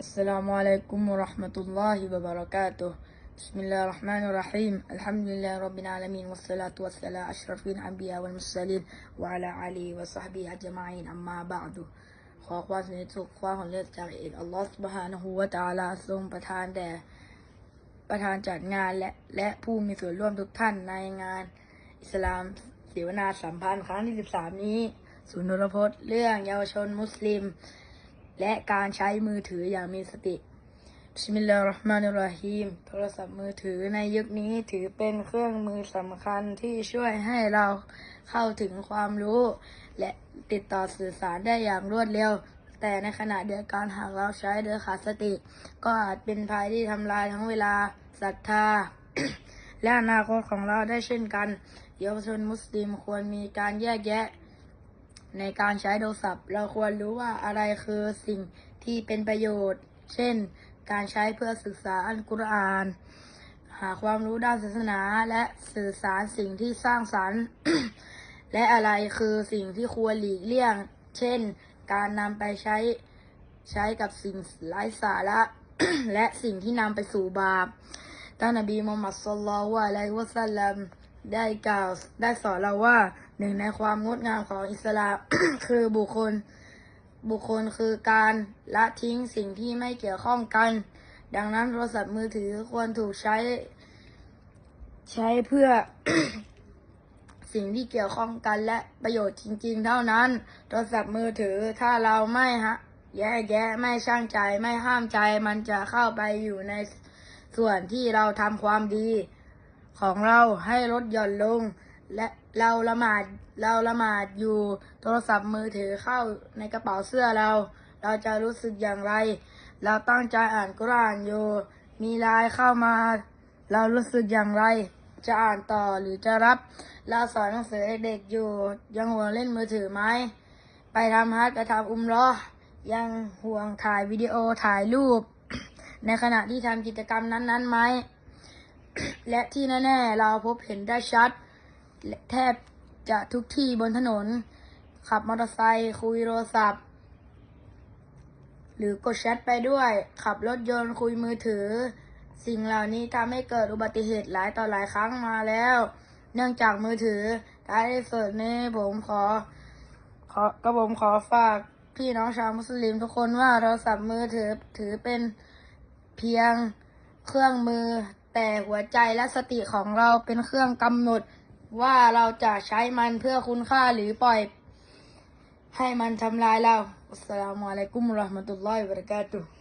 السلام عليكم ورحمة الله وبركاته بسم الله الرحمن الرحيم الحمد لله رب العالمين والصلاة والسلام أشرف الأنبياء والمرسلين وعلى آله وصحبه أجمعين أما بعد ขอความสนิทสุขความของเลือดจากเอกอัลลอฮฺสุบฮานะฮูวะตะอาลาทรงประทานแด่ประธานจัดงานและและผู้มีส่วนร่วมทุกท่านในงานอิสลามเสวนาสัมพันธ์ครั้งที่ 13 นี้ศูนย์นรพจน์เรื่องเยาวชนมุสลิม และการใช้มือถืออย่างมีสติบิสมิลลาฮิรเราะห์มานิรเราะฮีม โทรศัพท์มือถือในยุคนี้ถือเป็นเครื่องมือสำคัญที่ช่วยให้เราเข้าถึงความรู้ และติดต่อสื่อสารได้อย่างรวดเร็ว แต่ในขณะเดียวกันหากเราใช้โดยขาดสติ ก็อาจเป็นภัยที่ทำลายทั้งเวลาศรัทธา และอนาคตของเราได้เช่นกัน เยาวชนมุสลิมควรมีการแยกแยะ ในการใช้โทรศัพท์ เราควรรู้ว่าอะไรคือสิ่งที่เป็นประโยชน์ เช่น การใช้เพื่อศึกษาอัลกุรอาน หาความรู้ด้านศาสนาและสื่อสารสิ่งที่สร้างสรรค์ และอะไรคือสิ่งที่ควรหลีกเลี่ยง เช่น การนำไปใช้ใช้กับสิ่งไร้สาระและสิ่งที่นำไปสู่บาปท่านนบีมุฮัมมัดศ็อลลัลลอฮุอะลัยฮิวะซัลลัมได้กล่าวได้สอนเราว่า หนึ่งในความงดงามของอิสลาม คือบุคคล บุคคลคือการละทิ้งสิ่งที่ไม่เกี่ยวข้องกัน ดังนั้นโทรศัพท์มือถือควรถูกใช้ ใช้เพื่อสิ่งที่เกี่ยวข้องกันและประโยชน์จริง ๆ เท่านั้น โทรศัพท์มือถือถ้าเราไม่ฮะ แยกแยะไม่ช่างใจไม่ห้ามใจ มันจะเข้าไปอยู่ในส่วนที่เราทำความดี ของเราให้ลดหย่อนลง และเราละหมาดเราละหมาดอยู่โทรศัพท์มือถือเข้าในกระเป๋าเสื้อเรา เราจะรู้สึกอย่างไร เราตั้งใจอ่านกุรอานอยู่ มีไลน์เข้ามา เรารู้สึกอย่างไร จะอ่านต่อหรือจะรับ เราสอนหนังสือให้เด็กอยู่ ยังห่วงเล่นมือถือไหมไปทำฮัทไปทำอุมรอยังห่วงถ่ายวิดีโอถ่ายรูป ในขณะที่ทำกิจกรรมนั้นๆไหมและที่แน่ๆเราพบเห็นได้ชัด แทบจะทุกที่บนถนน ขับมอเตอร์ไซค์คุยโทรศัพท์ หรือกดแชทไปด้วย ขับรถยนต์คุยมือถือ สิ่งเหล่านี้ทำให้เกิดอุบัติเหตุหลายต่อหลายครั้งมาแล้ว เนื่องจากมือถือท้ายที่สุดนี้ผมขอ ขอก็ผมขอฝากพี่น้องชาวมุสลิมทุกคนว่าโทรศัพท์มือถือถือเป็นเพียงเครื่องมือแต่หัวใจและสติของเราเป็นเครื่องกำหนด ว่าเราจะใช้มันเพื่อคุณค่าหรือปล่อย ให้มันทำลายเราอัสสลามุอะลัยกุมรอห์มะตุลลอฮิวะบะเราะกาตุฮ์